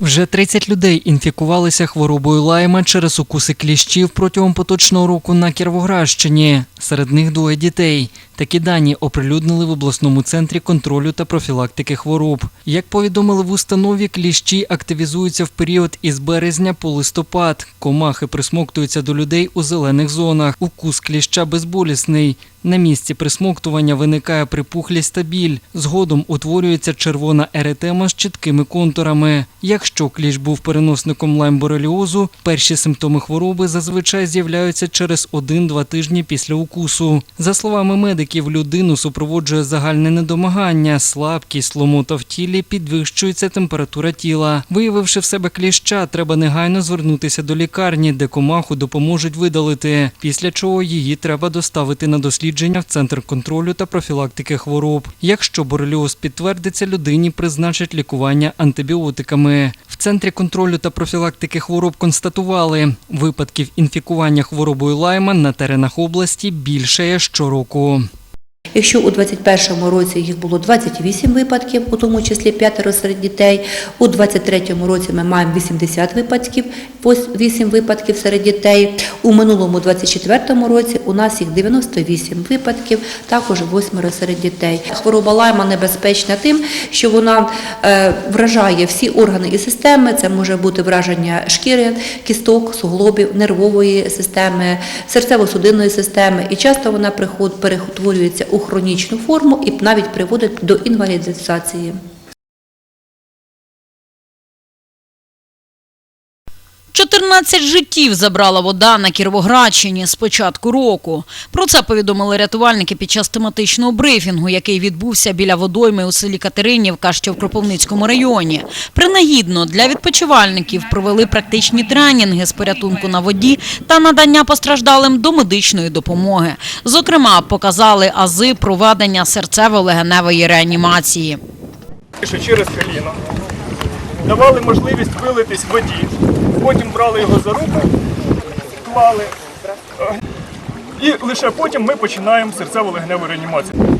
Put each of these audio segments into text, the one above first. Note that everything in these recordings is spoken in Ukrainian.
Вже 30 людей інфікувалися хворобою лайма через укуси кліщів протягом поточного року на Кіровоградщині. Серед них двоє дітей. Такі дані оприлюднили в обласному центрі контролю та профілактики хвороб. Як повідомили в установі, кліщі активізуються в період із березня по листопад. Комахи присмоктуються до людей у зелених зонах. Укус кліща безболісний. На місці присмоктування виникає припухлість та біль. Згодом утворюється червона еретема з чіткими контурами. Якщо кліщ був переносником лаймбореліозу, перші симптоми хвороби зазвичай з'являються через 1-2 тижні після укусу. За словами медиків, людину супроводжує загальне недомагання, слабкість, ломота в тілі, підвищується температура тіла. Виявивши в себе кліща, треба негайно звернутися до лікарні, де комаху допоможуть видалити. Після чого її треба доставити на дослідження в центр контролю та профілактики хвороб. Якщо бореліоз підтвердиться, людині призначать лікування антибіотиками. В центрі контролю та профілактики хвороб констатували, випадків інфікування хворобою лайма на теренах області більшає щороку. Якщо у 2021 році їх було 28 випадків, у тому числі п'ятеро серед дітей, у 2023 році ми маємо 80 випадків, 8 випадків серед дітей. У минулому 2024 році у нас їх 98 випадків, також 8 серед дітей. Хвороба лайма небезпечна тим, що вона е, вражає всі органи і системи. Це може бути враження шкіри, кісток, суглобів, нервової системи, серцево-судинної системи. І часто вона перетворюється у хронічну форму і навіть приводить до інвалідизації. – 14 життів забрала вода на Кіровоградщині з початку року. Про це повідомили рятувальники під час тематичного брифінгу, який відбувся біля водойми у селі Катеринівка, що в Кропивницькому районі. Принагідно для відпочивальників провели практичні тренінги з порятунку на воді та надання постраждалим до медичної допомоги. Зокрема, показали ази проведення серцево-легеневої реанімації. Через коліно. Давали можливість вилитись в воді. Потім брали його за руку, клали. І лише потім ми починаємо серцево-легеневу реанімацію.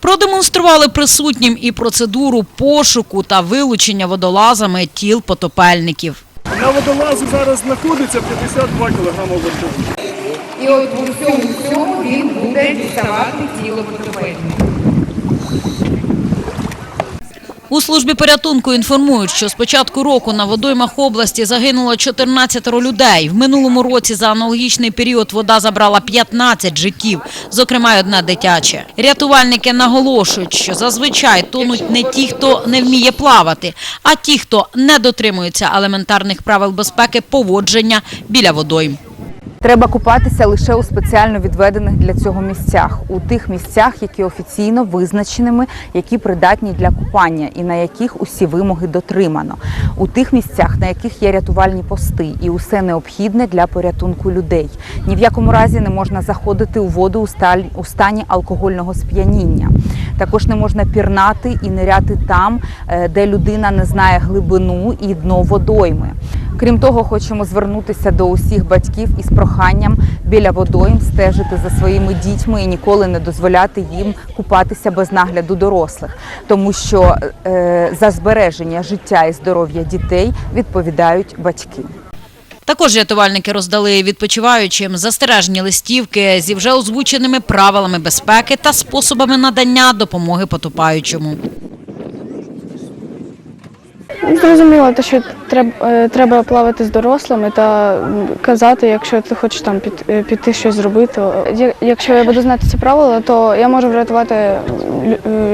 Продемонстрували присутнім і процедуру пошуку та вилучення водолазами тіл потопельників. На водолазу зараз знаходиться 52 кг води. І от у всьому всьому він буде діставати тіло потопельника. У службі порятунку інформують, що з початку року на водоймах області загинуло 14 людей. В минулому році за аналогічний період вода забрала 15 життів, зокрема й одне дитяче. Рятувальники наголошують, що зазвичай тонуть не ті, хто не вміє плавати, а ті, хто не дотримується елементарних правил безпеки поводження біля водойм. Треба купатися лише у спеціально відведених для цього місцях, у тих місцях, які офіційно визначеними, які придатні для купання і на яких усі вимоги дотримано, у тих місцях, на яких є рятувальні пости, і усе необхідне для порятунку людей. Ні в якому разі не можна заходити у воду у стані алкогольного сп'яніння. Також не можна пірнати і ниряти там, е, де людина не знає глибину і дно водойми. Крім того, хочемо звернутися до усіх батьків із проханням біля водойм стежити за своїми дітьми і ніколи не дозволяти їм купатися без нагляду дорослих, тому що е, за збереження життя і здоров'я дітей відповідають батьки. Також рятувальники роздали відпочиваючим застережні листівки зі вже озвученими правилами безпеки та способами надання допомоги потопаючому. Зрозуміло, те, що треба, е, треба плавати з дорослими та казати, якщо ти хочеш там під, е, піти щось зробити. Якщо я буду знати ці правила, то я можу врятувати е,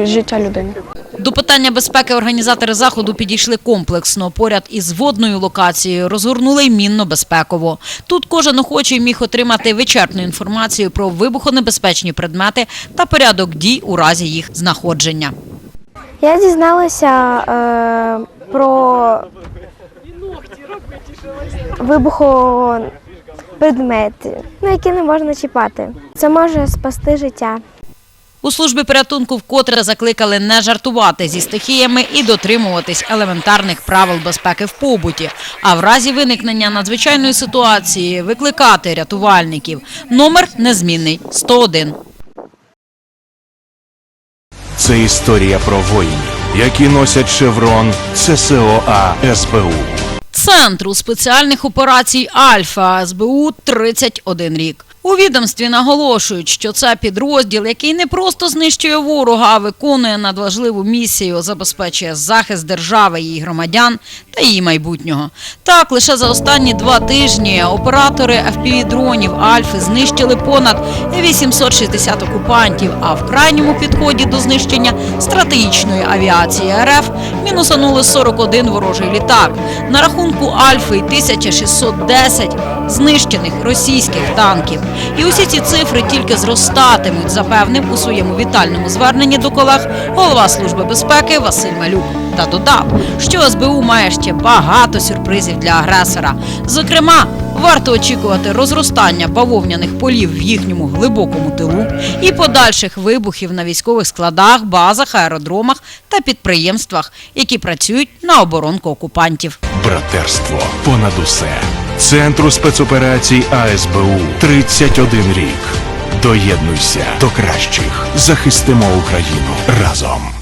життя людини. До питання безпеки організатори заходу підійшли комплексно. Поряд із водною локацією розгорнули й мінно-безпеково. Тут кожен охочий міг отримати вичерпну інформацію про вибухонебезпечні предмети та порядок дій у разі їх знаходження. Я дізналася е, про вибухопредмети, ну, які не можна чіпати. Це може спасти життя. У службі порятунку вкотре закликали не жартувати зі стихіями і дотримуватись елементарних правил безпеки в побуті. А в разі виникнення надзвичайної ситуації викликати рятувальників. Номер незмінний 101. Це історія про воїнів, які носять шеврон ЦСОА СБУ. Центру спеціальних операцій Альфа СБУ 31 рік. У відомстві наголошують, що це підрозділ, який не просто знищує ворога, а виконує надважливу місію, забезпечує захист держави, її громадян та її майбутнього. Так, лише за останні два тижні оператори FPV-дронів Альфи знищили понад 860 окупантів, а в крайньому підході до знищення стратегічної авіації РФ мінусанули 41 ворожий літак. На рахунку Альфи й 1610 знищених російських танків. І усі ці цифри тільки зростатимуть, запевнив у своєму вітальному зверненні до колег голова Служби безпеки Василь Малюк. Та додав, що СБУ має ще багато сюрпризів для агресора. Зокрема, варто очікувати розростання бавовняних полів в їхньому глибокому тилу і подальших вибухів на військових складах, базах, аеродромах та підприємствах, які працюють на оборонку окупантів. Братерство понад усе. Центру спецоперацій АСБУ 31 рік. Доєднуйся до кращих. Захистимо Україну разом.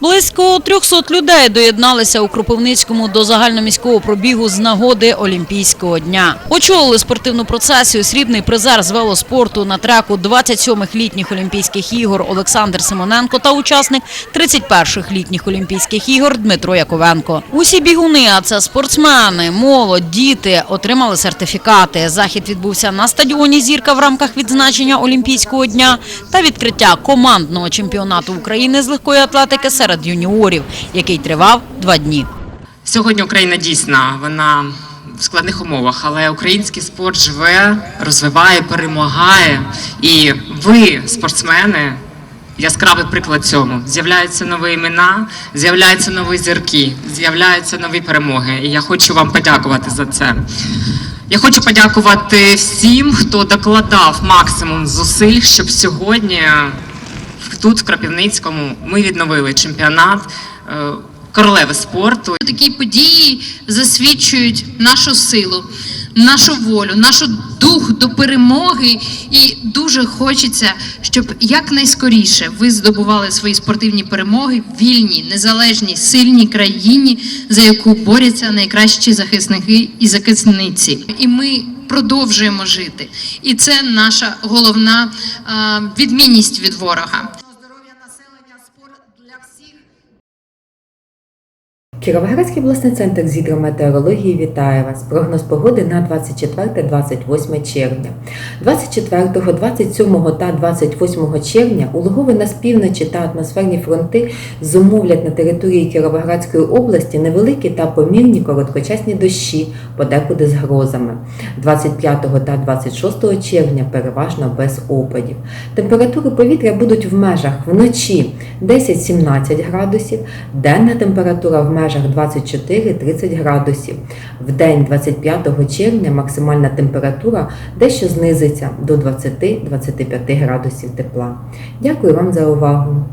Близько 300 людей доєдналися у Кропивницькому до загальноміського пробігу з нагоди Олімпійського дня. Очолили спортивну процесію срібний призер з велоспорту на треку 27-х літніх Олімпійських ігор Олександр Симоненко та учасник 31-х літніх Олімпійських ігор Дмитро Яковенко. Усі бігуни, а це спортсмени, молодь, діти, отримали сертифікати. Захід відбувся на стадіоні Зірка в рамках відзначення Олімпійського дня та відкриття командного чемпіонату України з легкої атлетики серед юніорів, який тривав два дні. Сьогодні Україна дійсна, вона в складних умовах, але український спорт живе, розвиває, перемагає. І ви, спортсмени, яскравий приклад цьому. З'являються нові імена, з'являються нові зірки, з'являються нові перемоги. І я хочу вам подякувати за це. Я хочу подякувати всім, хто докладав максимум зусиль, щоб сьогодні тут, в Крапівницькому, ми відновили чемпіонат е, королеви спорту. Такі події засвідчують нашу силу, нашу волю, нашу дух до перемоги. І дуже хочеться, щоб якнайскоріше ви здобували свої спортивні перемоги в вільній, незалежній, сильній країні, за яку борються найкращі захисники і захисниці. І ми продовжуємо жити. І це наша головна е, відмінність від ворога. Кіровоградський обласний центр з гідрометеорології вітає вас. Прогноз погоди на 24-28 червня. 24, 27 та 28 червня улоговина з півночі та атмосферні фронти зумовлять на території Кіровоградської області невеликі та помірні короткочасні дощі, подекуди з грозами. 25 та 26 червня переважно без опадів. Температури повітря будуть в межах вночі 10-17 градусів, денна температура в межах 24-30 градусів. В день 25 червня максимальна температура дещо знизиться до 20-25 градусів тепла. Дякую вам за увагу!